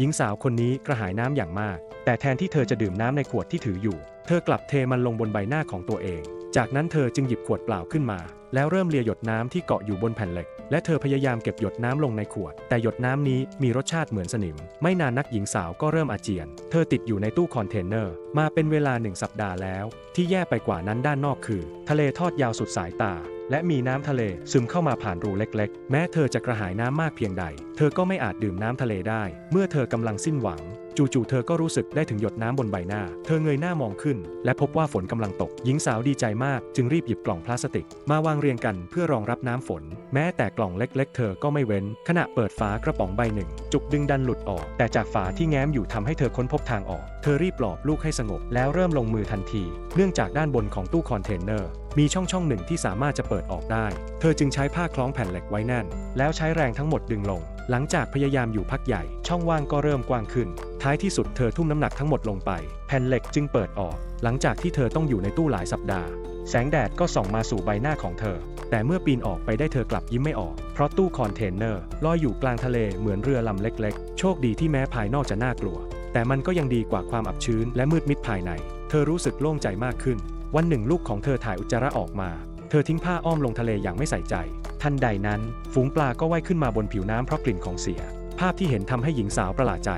หญิงสาวคนนี้กระหายน้ำอย่างมาก แต่แทนที่เธอจะดื่มน้ำในขวดที่ถืออยู่ เธอกลับเทมันลงบนใบหน้าของตัวเอง จากนั้นเธอจึงหยิบขวดเปล่าขึ้นมา แล้วเริ่มเลียหยดน้ำที่เกาะอยู่บนแผ่นเหล็ก และเธอพยายามเก็บหยดน้ำลงในขวด แต่หยดน้ำนี้มีรสชาติเหมือนสนิม ไม่นานนักหญิงสาวก็เริ่มอาเจียน เธอติดอยู่ในตู้คอนเทนเนอร์ มาเป็นเวลาหนึ่งสัปดาห์แล้ว ที่แย่ไปกว่านั้นด้านนอกคือ ทะเลทอดยาวสุดสายตา และมีน้ำทะเลซึมเข้ามาผ่านรูเล็กๆ แม้เธอจะกระหายน้ำมากเพียงใด เธอก็ไม่อาจดื่มน้ำทะเลได้ เมื่อเธอกำลังสิ้นหวัง จู่ๆเธอก็รู้สึกได้ถึงหยดน้ำบนใบหน้า เธอเงยหน้ามองขึ้น และพบว่าฝนกำลังตก หญิงสาวดีใจมากจึงรีบหยิบกล่องพลาสติก มาวางเรียงกันเพื่อรองรับน้ำฝน แม้แต่กล่องเล็ก ๆ เธอก็ไม่เว้น ขณะเปิดฝากระป๋องใบหนึ่ง จุกดึงดันหลุดออก แต่จากฝาที่แง้มอยู่ทำให้เธอค้นพบทางออก เธอรีบปลอบลูกให้สงบ แล้วเริ่มลงมือทันที เนื่องจากด้านบนของตู้คอนเทนเนอร์มีช่องช่องหนึ่งที่สามารถจะเปิดออกได้ เธอจึงใช้ผ้าคล้องแผ่นเหล็กไว้แน่น แล้วใช้แรงทั้งหมดดึงลง หลังจากพยายามอยู่พักใหญ่ ช่องว่างก็เริ่มกว้างขึ้น ท้ายที่สุดเธอทุ่มน้ำหนักทั้งหมดลงไป แผ่นเหล็กจึงเปิดออก หลังจากที่เธอต้องอยู่ในตู้หลายสัปดาห์ แสงแดดก็ส่องมาสู่ใบหน้าของเธอ แต่เมื่อปีนออกไปได้เธอกลับยิ้มไม่ออก เพราะตู้คอนเทนเนอร์ลอยอยู่กลางทะเลเหมือนเรือลำเล็กๆ โชคดีที่แม้ภายนอกจะน่ากลัว แต่มันก็ยังดีกว่าความอับชื้นและมืดมิดภายใน เธอรู้สึกโล่งใจมากขึ้น วันหนึ่งลูกของเธอถ่ายอุจจาระออกมา เธอทิ้งผ้าอ้อมลงทะเลอย่างไม่ใส่ใจ ทันใดนั้น ฝูงปลาก็ว่ายขึ้นมาบนผิวน้ำเพราะกลิ่นของเสีย ภาพที่เห็นทำให้หญิงสาวประหลาดใจ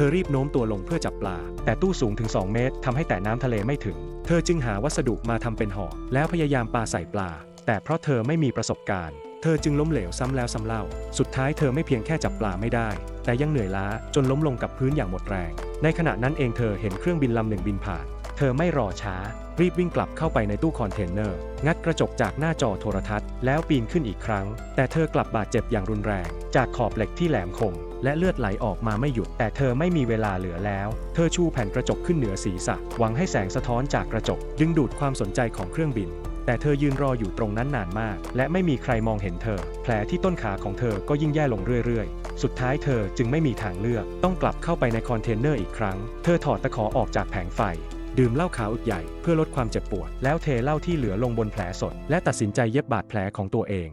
เธอรีบโน้มตัวลงเพื่อจับปลา แต่ตู้สูงถึง 2 เมตรทำให้แต่น้ำทะเลไม่ถึง เธอจึงหาวัสดุมาทำเป็นห่อแล้วพยายามปาใส่ปลา แต่เพราะเธอไม่มีประสบการณ์ เธอจึงล้มเหลวซ้ำแล้วซ้ำเล่า สุดท้ายเธอไม่เพียงแค่จับปลาไม่ได้ แต่ยังเหนื่อยล้าจนล้มลงกับพื้นอย่างหมดแรง ในขณะนั้นเองเธอเห็นเครื่องบินลำหนึ่งบินผ่าน เธอไม่รอช้า รีบวิ่งกลับเข้าไปในตู้คอนเทนเนอร์ งัดกระจกจากหน้าจอโทรทัศน์ แล้วปีนขึ้นอีกครั้ง แต่เธอกลับบาดเจ็บอย่างรุนแรง จากขอบเหล็กที่แหลมคม และเลือดไหลออกมาไม่หยุด แต่เธอไม่มีเวลาเหลือแล้ว เธอชูแผ่นกระจกขึ้นเหนือศีรษะ หวังให้แสงสะท้อนจากกระจก ดึงดูดความสนใจของเครื่องบิน แต่เธอยืนรออยู่ตรงนั้นนานมาก และไม่มีใครมองเห็นเธอ แผลที่ต้นขาของเธอก็ยิ่งแย่ลงเรื่อยๆ สุดท้ายเธอจึงไม่มีทางเลือก ต้องกลับเข้าไปในคอนเทนเนอร์อีกครั้ง เธอถอดตะขอออกจากแผงไฟดื่มเหล้าขาวอึกใหญ่เพื่อลดความเจ็บปวด แล้วเทเหล้าที่เหลือลงบนแผลสด และตัดสินใจเย็บบาดแผลของตัวเอง